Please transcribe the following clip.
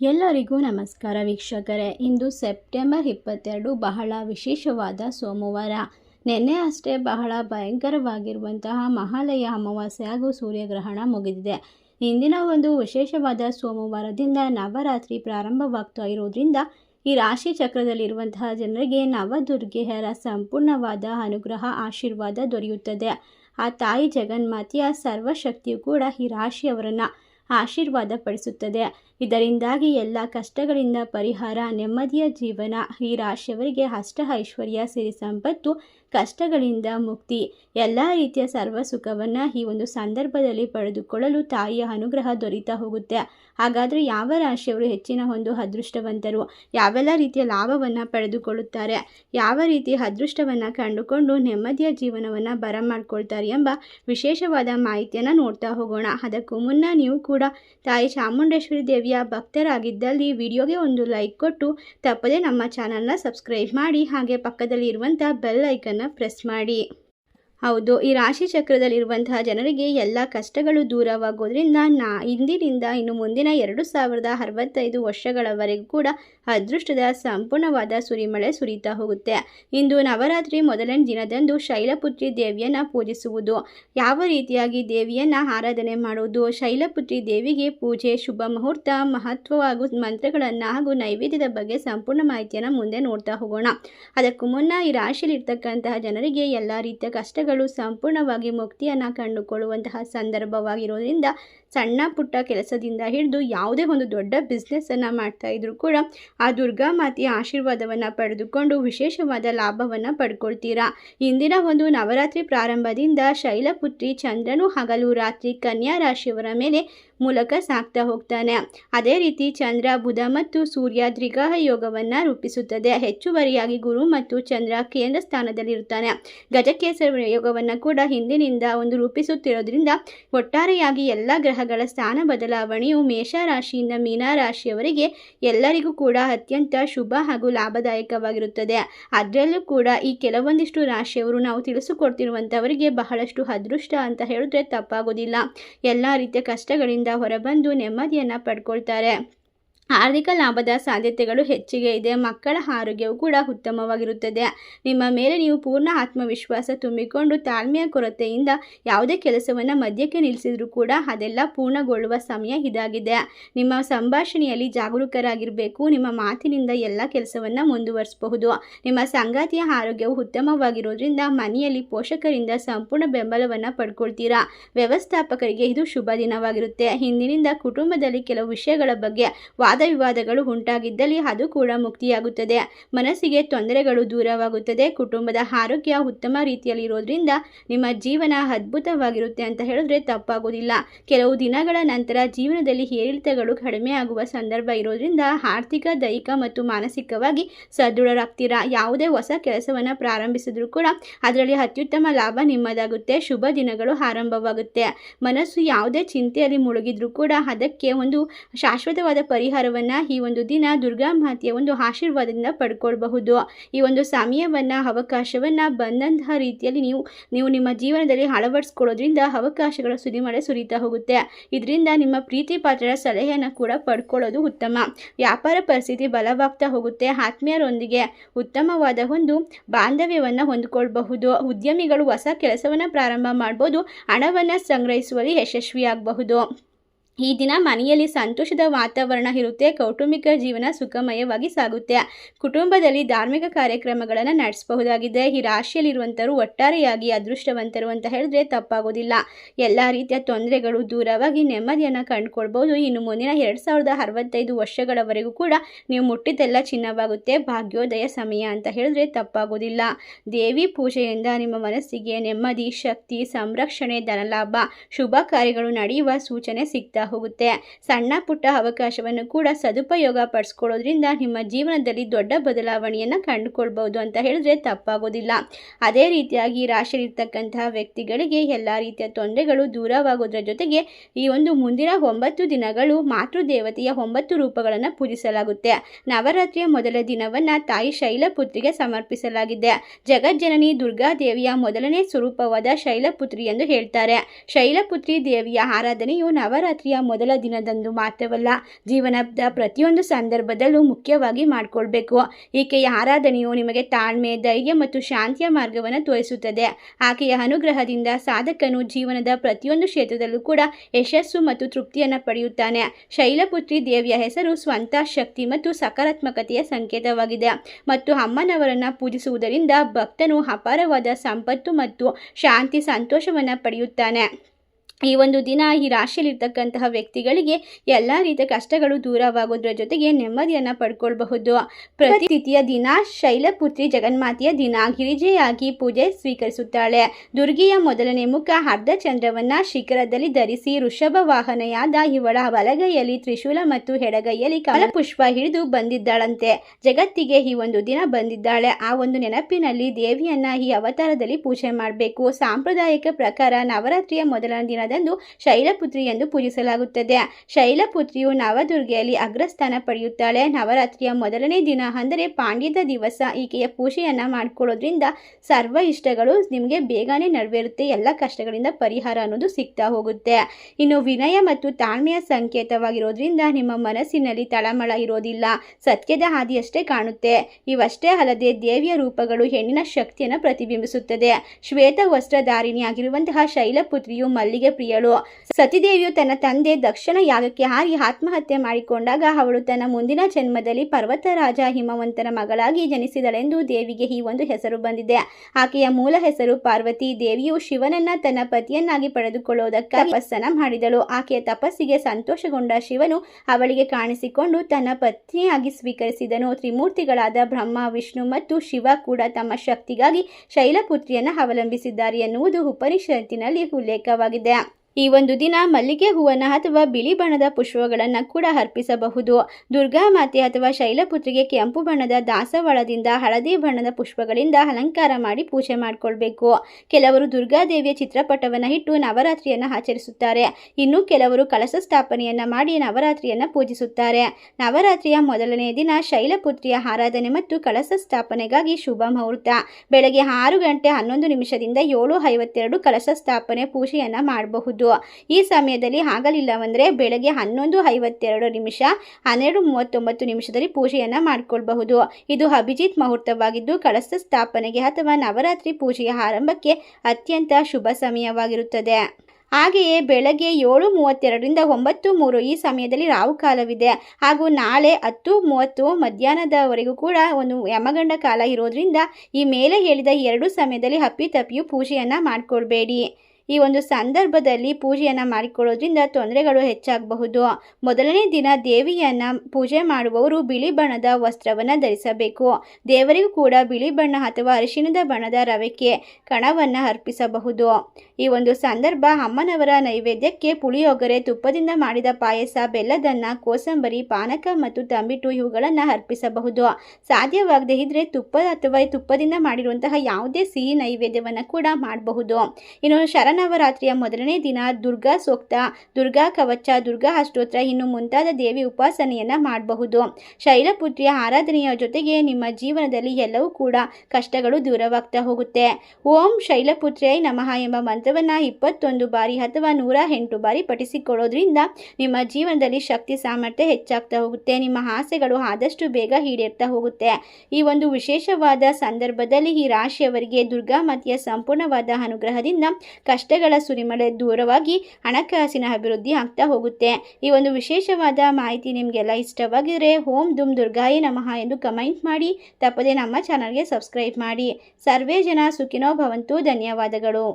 ಎಲ್ಲರಿಗೂ ನಮಸ್ಕಾರ ವೀಕ್ಷಕರೇ. ಇಂದು ಸೆಪ್ಟೆಂಬರ್ ಇಪ್ಪತ್ತೆರಡು, ಬಹಳ ವಿಶೇಷವಾದ ಸೋಮವಾರ. ನಿನ್ನೆ ಅಷ್ಟೇ ಬಹಳ ಭಯಂಕರವಾಗಿರುವಂತಹ ಮಹಾಲಯ ಅಮಾವಾಸ್ಯೆ ಹಾಗೂ ಸೂರ್ಯಗ್ರಹಣ ಮುಗಿದಿದೆ. ಇಂದಿನ ಒಂದು ವಿಶೇಷವಾದ ಸೋಮವಾರದಿಂದ ನವರಾತ್ರಿ ಪ್ರಾರಂಭವಾಗ್ತಾ ಇರೋದ್ರಿಂದ ಈ ರಾಶಿ ಚಕ್ರದಲ್ಲಿರುವಂತಹ ಜನರಿಗೆ ನವದುರ್ಗೆಯರ ಸಂಪೂರ್ಣವಾದ ಅನುಗ್ರಹ, ಆಶೀರ್ವಾದ ದೊರೆಯುತ್ತದೆ. ಆ ತಾಯಿ ಜಗನ್ಮಾತೆಯ ಸರ್ವಶಕ್ತಿಯು ಕೂಡ ಈ ರಾಶಿಯವರನ್ನು ಆಶೀರ್ವಾದ ಪಡಿಸುತ್ತದೆ ಇದರಿಂದಾಗಿ ಎಲ್ಲ ಕಷ್ಟಗಳಿಂದ ಪರಿಹಾರ, ನೆಮ್ಮದಿಯ ಜೀವನ, ಈ ರಾಶಿಯವರಿಗೆ ಅಷ್ಟ ಐಶ್ವರ್ಯ, ಸಿರಿ ಸಂಪತ್ತು, ಕಷ್ಟಗಳಿಂದ ಮುಕ್ತಿ, ಎಲ್ಲ ರೀತಿಯ ಸರ್ವ ಸುಖವನ್ನು ಈ ಒಂದು ಸಂದರ್ಭದಲ್ಲಿ ಪಡೆದುಕೊಳ್ಳಲು ತಾಯಿಯ ಅನುಗ್ರಹ ದೊರೀತಾ ಹೋಗುತ್ತೆ. ಹಾಗಾದರೆ ಯಾವ ರಾಶಿಯವರು ಹೆಚ್ಚಿನ ಒಂದು ಅದೃಷ್ಟವಂತರು? ಯಾವೆಲ್ಲ ರೀತಿಯ ಲಾಭವನ್ನು ಪಡೆದುಕೊಳ್ಳುತ್ತಾರೆ? ಯಾವ ರೀತಿ ಅದೃಷ್ಟವನ್ನು ಕಂಡುಕೊಂಡು ನೆಮ್ಮದಿಯ ಜೀವನವನ್ನು ಬರಮಾಡ್ಕೊಳ್ತಾರೆ ಎಂಬ ವಿಶೇಷವಾದ ಮಾಹಿತಿಯನ್ನು ನೋಡ್ತಾ ಹೋಗೋಣ. ಅದಕ್ಕೂ ಮುನ್ನ ನೀವು ಕೂಡ ತಾಯಿ ಚಾಮುಂಡೇಶ್ವರಿ ದೇವಿಯ ಭಕ್ತರಾಗಿದ್ದಲ್ಲಿ ವಿಡಿಯೋಗೆ ಒಂದು ಲೈಕ್ ಕೊಟ್ಟು ತಪ್ಪದೆ ನಮ್ಮ ಚಾನಲ್ನ ಸಬ್ಸ್ಕ್ರೈಬ್ ಮಾಡಿ ಹಾಗೆ ಪಕ್ಕದಲ್ಲಿ ಇರುವಂಥ ಬೆಲ್ ಐಕನ್ನ ಪ್ರೆಸ್ ಮಾಡಿ. ಹೌದು, ಈ ರಾಶಿ ಚಕ್ರದಲ್ಲಿರುವಂತಹ ಜನರಿಗೆ ಎಲ್ಲ ಕಷ್ಟಗಳು ದೂರವಾಗೋದ್ರಿಂದ ನಾ ಇಂದಿನಿಂದ ಇನ್ನು ಮುಂದಿನ ಎರಡು ಸಾವಿರದ ಅರವತ್ತೈದು ವರ್ಷಗಳವರೆಗೂ ಕೂಡ ಅದೃಷ್ಟದ ಸಂಪೂರ್ಣವಾದ ಸುರಿಮಳೆ ಸುರಿತಾ ಹೋಗುತ್ತೆ. ಇಂದು ನವರಾತ್ರಿ ಮೊದಲನೇ ದಿನದಂದು ಶೈಲಪುತ್ರಿ ದೇವಿಯನ್ನು ಪೂಜಿಸುವುದು. ಯಾವ ರೀತಿಯಾಗಿ ದೇವಿಯನ್ನು ಆರಾಧನೆ ಮಾಡುವುದು? ಶೈಲಪುತ್ರಿ ದೇವಿಗೆ ಪೂಜೆ, ಶುಭ ಮುಹೂರ್ತ ಮಹತ್ವ ಹಾಗೂ ಮಂತ್ರಗಳನ್ನು ಹಾಗೂ ನೈವೇದ್ಯದ ಬಗ್ಗೆ ಸಂಪೂರ್ಣ ಮಾಹಿತಿಯನ್ನು ಮುಂದೆ ನೋಡ್ತಾ ಹೋಗೋಣ. ಅದಕ್ಕೂ ಮುನ್ನ ಈ ರಾಶಿಯಲ್ಲಿರ್ತಕ್ಕಂತಹ ಜನರಿಗೆ ಎಲ್ಲ ರೀತಿಯ ಕಷ್ಟಗಳು ಸಂಪೂರ್ಣವಾಗಿ ಮುಕ್ತಿಯನ್ನು ಕಂಡುಕೊಳ್ಳುವಂತಹ ಸಂದರ್ಭವಾಗಿರೋದ್ರಿಂದ ಸಣ್ಣ ಪುಟ್ಟ ಕೆಲಸದಿಂದ ಹಿಡಿದು ಯಾವುದೇ ಒಂದು ದೊಡ್ಡ ಬಿಸ್ನೆಸ್ಸನ್ನು ಮಾಡ್ತಾ ಇದ್ರೂ ಕೂಡ ಆ ದುರ್ಗಾ ಮಾತೆಯ ಆಶೀರ್ವಾದವನ್ನು ಪಡೆದುಕೊಂಡು ವಿಶೇಷವಾದ ಲಾಭವನ್ನು ಪಡ್ಕೊಳ್ತೀರಾ? ಇಂದಿನ ಒಂದು ನವರಾತ್ರಿ ಪ್ರಾರಂಭದಿಂದ ಶೈಲಪುತ್ರಿ ಚಂದ್ರನು ಹಗಲು ರಾತ್ರಿ ಕನ್ಯಾ ರಾಶಿಯವರ ಮೇಲೆ ಮೂಲಕ ಸಾಕ್ತಾ ಹೋಗ್ತಾನೆ. ಅದೇ ರೀತಿ ಚಂದ್ರ, ಬುಧ ಮತ್ತು ಸೂರ್ಯ ದ್ವಿಗಾಹ ಯೋಗವನ್ನು ರೂಪಿಸುತ್ತದೆ. ಹೆಚ್ಚುವರಿಯಾಗಿ ಗುರು ಮತ್ತು ಚಂದ್ರ ಕೇಂದ್ರ ಸ್ಥಾನದಲ್ಲಿರುತ್ತಾನೆ. ಗಜಕೇಸರ ಯೋಗವನ್ನು ಕೂಡ ಹಿಂದಿನಿಂದ ಒಂದು ರೂಪಿಸುತ್ತಿರೋದ್ರಿಂದ ಒಟ್ಟಾರೆಯಾಗಿ ಎಲ್ಲ ಗ್ರಹಗಳ ಸ್ಥಾನ ಬದಲಾವಣೆಯು ಮೇಷ ರಾಶಿಯಿಂದ ಮೀನ ರಾಶಿಯವರಿಗೆ ಎಲ್ಲರಿಗೂ ಕೂಡ ಅತ್ಯಂತ ಶುಭ ಹಾಗೂ ಲಾಭದಾಯಕವಾಗಿರುತ್ತದೆ. ಅದರಲ್ಲೂ ಕೂಡ ಈ ಕೆಲವೊಂದಿಷ್ಟು ರಾಶಿಯವರು ನಾವು ತಿಳಿಸಿಕೊಡ್ತಿರುವಂಥವರಿಗೆ ಬಹಳಷ್ಟು ಅದೃಷ್ಟ ಅಂತ ಹೇಳಿದ್ರೆ ತಪ್ಪಾಗೋದಿಲ್ಲ. ಎಲ್ಲ ರೀತಿಯ ಕಷ್ಟಗಳಿಂದ ಹೊರಬಂದು ನೆಮ್ಮದಿಯನ್ನು ಪಡ್ಕೊಳ್ತಾರೆ. ಆರ್ಥಿಕ ಲಾಭದ ಸಾಧ್ಯತೆಗಳು ಹೆಚ್ಚಿಗೆ ಇದೆ. ಮಕ್ಕಳ ಆರೋಗ್ಯವು ಕೂಡ ಉತ್ತಮವಾಗಿರುತ್ತದೆ. ನಿಮ್ಮ ಮೇಲೆ ನೀವು ಪೂರ್ಣ ಆತ್ಮವಿಶ್ವಾಸ ತುಂಬಿಕೊಂಡು ತಾಳ್ಮೆಯ ಕೊರತೆಯಿಂದ ಯಾವುದೇ ಕೆಲಸವನ್ನು ಮಧ್ಯಕ್ಕೆ ನಿಲ್ಲಿಸಿದರೂ ಕೂಡ ಅದೆಲ್ಲ ಪೂರ್ಣಗೊಳ್ಳುವ ಸಮಯ ಇದಾಗಿದೆ. ನಿಮ್ಮ ಸಂಭಾಷಣೆಯಲ್ಲಿ ಜಾಗರೂಕರಾಗಿರಬೇಕು. ನಿಮ್ಮ ಮಾತಿನಿಂದ ಎಲ್ಲ ಕೆಲಸವನ್ನು ಮುಂದುವರಿಸಬಹುದು. ನಿಮ್ಮ ಸಂಗಾತಿಯ ಆರೋಗ್ಯವು ಉತ್ತಮವಾಗಿರೋದ್ರಿಂದ ಮನೆಯಲ್ಲಿ ಪೋಷಕರಿಂದ ಸಂಪೂರ್ಣ ಬೆಂಬಲವನ್ನು ಪಡ್ಕೊಳ್ತೀರಾ? ವ್ಯವಸ್ಥಾಪಕರಿಗೆ ಇದು ಶುಭ ದಿನವಾಗಿರುತ್ತೆ. ಹಿಂದಿನಿಂದ ಕುಟುಂಬದಲ್ಲಿ ಕೆಲವು ವಿಷಯಗಳ ಬಗ್ಗೆ ವಾದ ವಿವಾದಗಳು ಉಂಟಾಗಿದ್ದಲ್ಲಿ ಅದು ಕೂಡ ಮುಕ್ತಿಯಾಗುತ್ತದೆ. ಮನಸ್ಸಿಗೆ ತೊಂದರೆಗಳು ದೂರವಾಗುತ್ತದೆ. ಕುಟುಂಬದ ಆರೋಗ್ಯ ಉತ್ತಮ ರೀತಿಯಲ್ಲಿ ಇರೋದ್ರಿಂದ ನಿಮ್ಮ ಜೀವನ ಅದ್ಭುತವಾಗಿರುತ್ತೆ ಅಂತ ಹೇಳಿದ್ರೆ ತಪ್ಪಾಗೋದಿಲ್ಲ. ಕೆಲವು ದಿನಗಳ ನಂತರ ಜೀವನದಲ್ಲಿ ಏರಿಳಿತಗಳು ಕಡಿಮೆ ಆಗುವ ಸಂದರ್ಭ ಇರೋದ್ರಿಂದ ಆರ್ಥಿಕ, ದೈಹಿಕ ಮತ್ತು ಮಾನಸಿಕವಾಗಿ ಸದೃಢರಾಗ್ತೀರಾ? ಯಾವುದೇ ಹೊಸ ಕೆಲಸವನ್ನು ಪ್ರಾರಂಭಿಸಿದ್ರು ಕೂಡ ಅದರಲ್ಲಿ ಅತ್ಯುತ್ತಮ ಲಾಭ ನಿಮ್ಮದಾಗುತ್ತೆ. ಶುಭ ದಿನಗಳು ಆರಂಭವಾಗುತ್ತೆ. ಮನಸ್ಸು ಯಾವುದೇ ಚಿಂತೆಯಲ್ಲಿ ಮುಳುಗಿದ್ರೂ ಕೂಡ ಅದಕ್ಕೆ ಒಂದು ಶಾಶ್ವತವಾದ ಪರಿಹಾರವನ್ನು ಈ ಒಂದು ದಿನ ದುರ್ಗಾ ಮಾತೆಯ ಒಂದು ಆಶೀರ್ವಾದದಿಂದ ಪಡ್ಕೊಳ್ಬಹುದು. ಈ ಒಂದು ಸಮಯವನ್ನು, ಅವಕಾಶವನ್ನು ಬಂದಂತಹ ರೀತಿಯಲ್ಲಿ ನೀವು ನೀವು ನಿಮ್ಮ ಜೀವನದಲ್ಲಿ ಅಳವಡಿಸ್ಕೊಳ್ಳೋದ್ರಿಂದ ಅವಕಾಶಗಳ ಸುರಿಮಳೆ ಸುರಿತಾ ಹೋಗುತ್ತೆ. ಇದರಿಂದ ನಿಮ್ಮ ಪ್ರೀತಿ ಪಾತ್ರರ ಸಲಹೆಯನ್ನು ಕೂಡ ಪಡ್ಕೊಳ್ಳೋದು ಉತ್ತಮ. ವ್ಯಾಪಾರ ಪರಿಸ್ಥಿತಿ ಬಲವಾಗ್ತಾ ಹೋಗುತ್ತೆ. ಆತ್ಮೀಯರೊಂದಿಗೆ ಉತ್ತಮವಾದ ಒಂದು ಬಾಂಧವ್ಯವನ್ನು ಹೊಂದ್ಕೊಳ್ಬಹುದು. ಉದ್ಯಮಿಗಳು ಹೊಸ ಕೆಲಸವನ್ನು ಪ್ರಾರಂಭ ಮಾಡ್ಬೋದು. ಹಣವನ್ನು ಸಂಗ್ರಹಿಸುವಲ್ಲಿ ಯಶಸ್ವಿಯಾಗಬಹುದು. ಈ ದಿನ ಮನೆಯಲ್ಲಿ ಸಂತೋಷದ ವಾತಾವರಣ ಇರುತ್ತೆ, ಕೌಟುಂಬಿಕ ಜೀವನ ಸುಖಮಯವಾಗಿ ಸಾಗುತ್ತೆ. ಕುಟುಂಬದಲ್ಲಿ ಧಾರ್ಮಿಕ ಕಾರ್ಯಕ್ರಮಗಳನ್ನು ನಡೆಸಬಹುದಾಗಿದೆ. ಈ ರಾಶಿಯಲ್ಲಿರುವಂಥವರು ಒಟ್ಟಾರೆಯಾಗಿ ಅದೃಷ್ಟವಂತರು ಅಂತ ಹೇಳಿದ್ರೆ ತಪ್ಪಾಗೋದಿಲ್ಲ. ಎಲ್ಲ ರೀತಿಯ ತೊಂದರೆಗಳು ದೂರವಾಗಿ ನೆಮ್ಮದಿಯನ್ನು ಕಂಡುಕೊಳ್ಬೋದು. ಇನ್ನು ಮುಂದಿನ ಎರಡು ಸಾವಿರದ ಅರವತ್ತೈದು ವರ್ಷಗಳವರೆಗೂ ಕೂಡ ನೀವು ಮುಟ್ಟಿದ್ದೆಲ್ಲ ಚಿನ್ನವಾಗುತ್ತೆ. ಭಾಗ್ಯೋದಯ ಸಮಯ ಅಂತ ಹೇಳಿದ್ರೆ ತಪ್ಪಾಗೋದಿಲ್ಲ. ದೇವಿ ಪೂಜೆಯಿಂದ ನಿಮ್ಮ ಮನಸ್ಸಿಗೆ ನೆಮ್ಮದಿ, ಶಕ್ತಿ, ಸಂರಕ್ಷಣೆ, ಧನಲಾಭ, ಶುಭ ಕಾರ್ಯಗಳು ನಡೆಯುವ ಸೂಚನೆ ಸಿಗ್ತಾ ಹೋಗುತ್ತೆ. ಸಣ್ಣ ಪುಟ್ಟ ಅವಕಾಶವನ್ನು ಕೂಡ ಸದುಪಯೋಗ ಪಡಿಸ್ಕೊಳ್ಳೋದ್ರಿಂದ ನಿಮ್ಮ ಜೀವನದಲ್ಲಿ ದೊಡ್ಡ ಬದಲಾವಣೆಯನ್ನು ಕಂಡುಕೊಳ್ಬಹುದು ಅಂತ ಹೇಳಿದ್ರೆ ತಪ್ಪಾಗೋದಿಲ್ಲ. ಅದೇ ರೀತಿಯಾಗಿ ರಾಶಿಯಲ್ಲಿರ್ತಕ್ಕಂತಹ ವ್ಯಕ್ತಿಗಳಿಗೆ ಎಲ್ಲ ರೀತಿಯ ತೊಂದರೆಗಳು ದೂರವಾಗೋದ್ರ ಜೊತೆಗೆ ಈ ಒಂದು ಮುಂದಿನ ಒಂಬತ್ತು ದಿನಗಳು ಮಾತೃದೇವತೆಯ ಒಂಬತ್ತು ರೂಪಗಳನ್ನು ಪೂಜಿಸಲಾಗುತ್ತೆ. ನವರಾತ್ರಿಯ ಮೊದಲ ದಿನವನ್ನು ತಾಯಿ ಶೈಲಪುತ್ರಿಗೆ ಸಮರ್ಪಿಸಲಾಗಿದೆ. ಜಗಜ್ಜನನಿ ದುರ್ಗಾದೇವಿಯ ಮೊದಲನೇ ಸ್ವರೂಪವಾದ ಶೈಲಪುತ್ರಿ ಎಂದು ಹೇಳ್ತಾರೆ. ಶೈಲಪುತ್ರಿ ದೇವಿಯ ಆರಾಧನೆಯು ನವರಾತ್ರಿಯ ಮೊದಲ ದಿನದಂದು ಮಾತ್ರವಲ್ಲ, ಜೀವನದ ಪ್ರತಿಯೊಂದು ಸಂದರ್ಭದಲ್ಲೂ ಮುಖ್ಯವಾಗಿ ಮಾಡಿಕೊಳ್ಬೇಕು. ಈಕೆಯ ಆರಾಧನೆಯು ನಿಮಗೆ ತಾಳ್ಮೆ, ಧೈರ್ಯ ಮತ್ತು ಶಾಂತಿಯ ಮಾರ್ಗವನ್ನು ತೋರಿಸುತ್ತದೆ. ಆಕೆಯ ಅನುಗ್ರಹದಿಂದ ಸಾಧಕನು ಜೀವನದ ಪ್ರತಿಯೊಂದು ಕ್ಷೇತ್ರದಲ್ಲೂ ಕೂಡ ಯಶಸ್ಸು ಮತ್ತು ತೃಪ್ತಿಯನ್ನು ಪಡೆಯುತ್ತಾನೆ. ಶೈಲಪುತ್ರಿ ದೇವಿಯ ಹೆಸರು ಸ್ವಂತ ಶಕ್ತಿ ಮತ್ತು ಸಕಾರಾತ್ಮಕತೆಯ ಸಂಕೇತವಾಗಿದೆ. ಮತ್ತು ಅಮ್ಮನವರನ್ನು ಪೂಜಿಸುವುದರಿಂದ ಭಕ್ತನು ಅಪಾರವಾದ ಸಂಪತ್ತು ಮತ್ತು ಶಾಂತಿ ಸಂತೋಷವನ್ನು ಪಡೆಯುತ್ತಾನೆ. ಈ ಒಂದು ದಿನ ಈ ರಾಶಿಯಲ್ಲಿರ್ತಕ್ಕಂತಹ ವ್ಯಕ್ತಿಗಳಿಗೆ ಎಲ್ಲ ರೀತಿಯ ಕಷ್ಟಗಳು ದೂರವಾಗೋದ್ರ ಜೊತೆಗೆ ನೆಮ್ಮದಿಯನ್ನು ಪಡ್ಕೊಳ್ಬಹುದು. ಪ್ರತಿ ತಿಥಿಯ ದಿನ ಶೈಲಪುತ್ರಿ ಜಗನ್ಮಾತೆಯ ದಿನ ಗಿರಿಜೆಯಾಗಿ ಪೂಜೆ ಸ್ವೀಕರಿಸುತ್ತಾಳೆ. ದುರ್ಗಿಯ ಮೊದಲನೇ ಮುಖ ಅರ್ಧ ಚಂದ್ರವನ್ನ ಶಿಖರದಲ್ಲಿ ಧರಿಸಿ ವೃಷಭ ವಾಹನೆಯಾದ ಇವಳ ಬಲಗೈಯಲ್ಲಿ ತ್ರಿಶೂಲ ಮತ್ತು ಎಡಗೈಯಲ್ಲಿ ಕಮಲ ಪುಷ್ಪ ಹಿಡಿದು ಬಂದಿದ್ದಾಳಂತೆ. ಜಗತ್ತಿಗೆ ಈ ಒಂದು ದಿನ ಬಂದಿದ್ದಾಳೆ. ಆ ಒಂದು ನೆನಪಿನಲ್ಲಿ ದೇವಿಯನ್ನ ಈ ಅವತಾರದಲ್ಲಿ ಪೂಜೆ ಮಾಡಬೇಕು. ಸಾಂಪ್ರದಾಯಿಕ ಪ್ರಕಾರ ನವರಾತ್ರಿಯ ಮೊದಲ ದಿನದಂದು ಶೈಲಪುತ್ರಿ ಎಂದು ಪೂಜಿಸಲಾಗುತ್ತದೆ. ಶೈಲಪುತ್ರಿಯು ನವದುರ್ಗೆಯಲ್ಲಿ ಅಗ್ರಸ್ಥಾನ ಪಡೆಯುತ್ತಾಳೆ. ನವರಾತ್ರಿಯ ಮೊದಲನೇ ದಿನ, ಅಂದರೆ ಪಾಂಡ್ಯದ ದಿವಸ, ಈಕೆಯ ಪೂಜೆಯನ್ನು ಮಾಡಿಕೊಳ್ಳೋದ್ರಿಂದ ಸರ್ವ ಇಷ್ಟಗಳು ನಿಮಗೆ ಬೇಗನೆ ನೆರವೇರುತ್ತೆ. ಎಲ್ಲ ಕಷ್ಟಗಳಿಂದ ಪರಿಹಾರ ಅನ್ನೋದು ಸಿಗ್ತಾ ಹೋಗುತ್ತೆ. ಇನ್ನು ವಿನಯ ಮತ್ತು ತಾಳ್ಮೆಯ ಸಂಕೇತವಾಗಿರೋದ್ರಿಂದ ನಿಮ್ಮ ಮನಸ್ಸಿನಲ್ಲಿ ತಳಮಳ ಇರೋದಿಲ್ಲ. ಸತ್ಯದ ಹಾದಿಯಷ್ಟೇ ಕಾಣುತ್ತೆ. ಇವಷ್ಟೇ ಅಲ್ಲದೆ ದೇವಿಯ ರೂಪಗಳು ಹೆಣ್ಣಿನ ಶಕ್ತಿಯನ್ನು ಪ್ರತಿಬಿಂಬಿಸುತ್ತದೆ. ಶ್ವೇತ ವಸ್ತ್ರಧಾರಿಣಿಯಾಗಿರುವಂತಹ ಶೈಲಪುತ್ರಿಯು ಮಲ್ಲಿಗೆ ಪ್ರಿಯಳು. ಸತಿದೇವಿಯು ತನ್ನ ತಂದೆ ದಕ್ಷಿಣ ಯಾಗಕ್ಕೆ ಹಾರಿ ಆತ್ಮಹತ್ಯೆ ಮಾಡಿಕೊಂಡಾಗ ಅವಳು ತನ್ನ ಮುಂದಿನ ಜನ್ಮದಲ್ಲಿ ಪರ್ವತರಾಜ ಹಿಮವಂತನ ಮಗಳಾಗಿ ಜನಿಸಿದಳೆಂದು ದೇವಿಗೆ ಈ ಒಂದು ಹೆಸರು ಬಂದಿದೆ. ಆಕೆಯ ಮೂಲ ಹೆಸರು ಪಾರ್ವತಿ. ದೇವಿಯು ಶಿವನನ್ನ ತನ್ನ ಪತಿಯನ್ನಾಗಿ ಪಡೆದುಕೊಳ್ಳುವುದಕ್ಕೆ ತಪಸ್ಸನ ಮಾಡಿದಳು. ಆಕೆಯ ತಪಸ್ಸಿಗೆ ಸಂತೋಷಗೊಂಡ ಶಿವನು ಅವಳಿಗೆ ಕಾಣಿಸಿಕೊಂಡು ತನ್ನ ಪತ್ನಿಯಾಗಿ ಸ್ವೀಕರಿಸಿದನು. ತ್ರಿಮೂರ್ತಿಗಳಾದ ಬ್ರಹ್ಮ, ವಿಷ್ಣು ಮತ್ತು ಶಿವ ಕೂಡ ತಮ್ಮ ಶಕ್ತಿಗಾಗಿ ಶೈಲಪುತ್ರಿಯನ್ನು ಅವಲಂಬಿಸಿದ್ದಾರೆ ಎನ್ನುವುದು ಉಪನಿಷತ್ತಿನಲ್ಲಿ ಉಲ್ಲೇಖವಾಗಿದೆ. ಈ ಒಂದು ದಿನ ಮಲ್ಲಿಗೆ ಹೂವನ್ನು ಅಥವಾ ಬಿಳಿ ಬಣ್ಣದ ಪುಷ್ಪಗಳನ್ನು ಕೂಡ ಅರ್ಪಿಸಬಹುದು. ದುರ್ಗಾ ಮಾತೆ ಅಥವಾ ಶೈಲಪುತ್ರಿಗೆ ಕೆಂಪು ಬಣ್ಣದ ದಾಸವಾಳದಿಂದ ಹಳದಿ ಬಣ್ಣದ ಪುಷ್ಪಗಳಿಂದ ಅಲಂಕಾರ ಮಾಡಿ ಪೂಜೆ ಮಾಡಿಕೊಳ್ಬೇಕು. ಕೆಲವರು ದುರ್ಗಾದೇವಿಯ ಚಿತ್ರಪಟವನ್ನು ಇಟ್ಟು ನವರಾತ್ರಿಯನ್ನು ಆಚರಿಸುತ್ತಾರೆ. ಇನ್ನು ಕೆಲವರು ಕಳಸ ಸ್ಥಾಪನೆಯನ್ನು ಮಾಡಿ ನವರಾತ್ರಿಯನ್ನು ಪೂಜಿಸುತ್ತಾರೆ. ನವರಾತ್ರಿಯ ಮೊದಲನೇ ದಿನ ಶೈಲಪುತ್ರಿಯ ಆರಾಧನೆ ಮತ್ತು ಕಳಸ ಸ್ಥಾಪನೆಗಾಗಿ ಶುಭ ಮುಹೂರ್ತ. ಬೆಳಗ್ಗೆ ಆರು ಗಂಟೆ ಹನ್ನೊಂದು ನಿಮಿಷದಿಂದ ಏಳು ಐವತ್ತೆರಡು ಕಲಶ ಸ್ಥಾಪನೆ ಪೂಜೆಯನ್ನು ಮಾಡಬಹುದು. ಈ ಸಮಯದಲ್ಲಿ ಆಗಲಿಲ್ಲವೆಂದರೆ ಬೆಳಗ್ಗೆ ಹನ್ನೊಂದು ಐವತ್ತೆರಡು ನಿಮಿಷ, ಹನ್ನೆರಡು ಮೂವತ್ತೊಂಬತ್ತು ನಿಮಿಷದಲ್ಲಿ ಪೂಜೆಯನ್ನು ಮಾಡಿಕೊಳ್ಬಹುದು. ಇದು ಅಭಿಜಿತ್ ಮುಹೂರ್ತವಾಗಿದ್ದು, ಕಳಸ ಸ್ಥಾಪನೆಗೆ ಅಥವಾ ನವರಾತ್ರಿ ಪೂಜೆಯ ಆರಂಭಕ್ಕೆ ಅತ್ಯಂತ ಶುಭ ಸಮಯವಾಗಿರುತ್ತದೆ. ಹಾಗೆಯೇ ಬೆಳಗ್ಗೆ ಏಳು ಮೂವತ್ತೆರಡರಿಂದ ಒಂಬತ್ತು ಮೂರು ಈ ಸಮಯದಲ್ಲಿ ರಾಹುಕಾಲವಿದೆ ಹಾಗೂ ನಾಳೆ ಹತ್ತು ಮೂವತ್ತು ಮಧ್ಯಾಹ್ನದವರೆಗೂ ಕೂಡ ಒಂದು ಯಮಗಂಡ ಕಾಲ ಇರೋದ್ರಿಂದ ಈ ಮೇಲೆ ಹೇಳಿದ ಎರಡು ಸಮಯದಲ್ಲಿ ಅಪ್ಪಿತಪ್ಪಿಯು ಪೂಜೆಯನ್ನು ಮಾಡಿಕೊಳ್ಬೇಡಿ. ಈ ಒಂದು ಸಂದರ್ಭದಲ್ಲಿ ಪೂಜೆಯನ್ನು ಮಾಡಿಕೊಳ್ಳೋದ್ರಿಂದ ತೊಂದರೆಗಳು ಹೆಚ್ಚಾಗಬಹುದು. ಮೊದಲನೇ ದಿನ ದೇವಿಯನ್ನು ಪೂಜೆ ಮಾಡುವವರು ಬಿಳಿ ಬಣ್ಣದ ವಸ್ತ್ರವನ್ನು ಧರಿಸಬೇಕು. ದೇವರಿಗೂ ಕೂಡ ಬಿಳಿ ಬಣ್ಣ ಅಥವಾ ಅರಿಶಿಣದ ಬಣ್ಣದ ರವೆಕ್ಕೆ ಕಣವನ್ನು ಅರ್ಪಿಸಬಹುದು. ಈ ಒಂದು ಸಂದರ್ಭ ಅಮ್ಮನವರ ನೈವೇದ್ಯಕ್ಕೆ ಪುಳಿಯೋಗರೆ, ತುಪ್ಪದಿಂದ ಮಾಡಿದ ಪಾಯಸ, ಬೆಲ್ಲದನ್ನ, ಕೋಸಂಬರಿ, ಪಾನಕ ಮತ್ತು ತಂಬಿಟ್ಟು ಇವುಗಳನ್ನು ಅರ್ಪಿಸಬಹುದು. ಸಾಧ್ಯವಾಗದೆ ಇದ್ರೆ ತುಪ್ಪ ಅಥವಾ ತುಪ್ಪದಿಂದ ಮಾಡಿರುವಂತಹ ಯಾವುದೇ ಸಿಹಿ ನೈವೇದ್ಯವನ್ನು ಕೂಡ ಮಾಡಬಹುದು. ಇನ್ನು ಶರನವರಾತ್ರಿಯ ಮೊದಲನೇ ದಿನ ದುರ್ಗಾ ಸೂಕ್ತ, ದುರ್ಗಾ ಕವಚ, ದುರ್ಗಾ ಅಷ್ಟೋತ್ರ, ಇನ್ನು ಮುಂತಾದ ದೇವಿ ಉಪಾಸನೆಯನ್ನು ಮಾಡಬಹುದು. ಶೈಲಪುತ್ರಿಯ ಆರಾಧನೆಯ ಜೊತೆಗೆ ನಿಮ್ಮ ಜೀವನದಲ್ಲಿ ಎಲ್ಲವೂ ಕೂಡ ಕಷ್ಟಗಳು ದೂರವಾಗ್ತಾ ಹೋಗುತ್ತೆ. ಓಂ ಶೈಲಪುತ್ರಿಯೈ ನಮಃ ಎಂಬ ಮಂತ್ರವನ್ನು ಇಪ್ಪತ್ತೊಂದು ಬಾರಿ ಅಥವಾ ನೂರ ಎಂಟು ಬಾರಿ ಪಠಿಸಿಕೊಳ್ಳೋದ್ರಿಂದ ನಿಮ್ಮ ಜೀವನದಲ್ಲಿ ಶಕ್ತಿ ಸಾಮರ್ಥ್ಯ ಹೆಚ್ಚಾಗ್ತಾ ಹೋಗುತ್ತೆ. ನಿಮ್ಮ ಆಸೆಗಳು ಆದಷ್ಟು ಬೇಗ ಈಡೇರ್ತಾ ಹೋಗುತ್ತೆ. ಈ ಒಂದು ವಿಶೇಷವಾದ ಸಂದರ್ಭದಲ್ಲಿ ಈ ರಾಶಿಯವರಿಗೆ ದುರ್ಗಾಮಾತೆಯ ಸಂಪೂರ್ಣವಾದ ಅನುಗ್ರಹದಿಂದ ಕಷ್ಟಗಳ ಸುರಿಮಳೆ ದೂರವಾಗಿ ಹಣಕಾಸಿನ ಅಭಿವೃದ್ಧಿ ಆಗ್ತಾ ಹೋಗುತ್ತೆ. ಈ ಒಂದು ವಿಶೇಷವಾದ ಮಾಹಿತಿ ನಿಮಗೆಲ್ಲ ಇಷ್ಟವಾಗಿದ್ರೆ ಓಂ ದುಮ್ ದುರ್ಗಾಯೇ ನಮಃ ಎಂದು ಕಮೆಂಟ್ ಮಾಡಿ, ತಪ್ಪದೆ ನಮ್ಮ ಚಾನಲ್ಗೆ ಸಬ್ಸ್ಕ್ರೈಬ್ ಮಾಡಿ. ಸರ್ವೇ ಜನ ಸುಖಿನೋ ಭವಂತು. ಧನ್ಯವಾದಗಳು.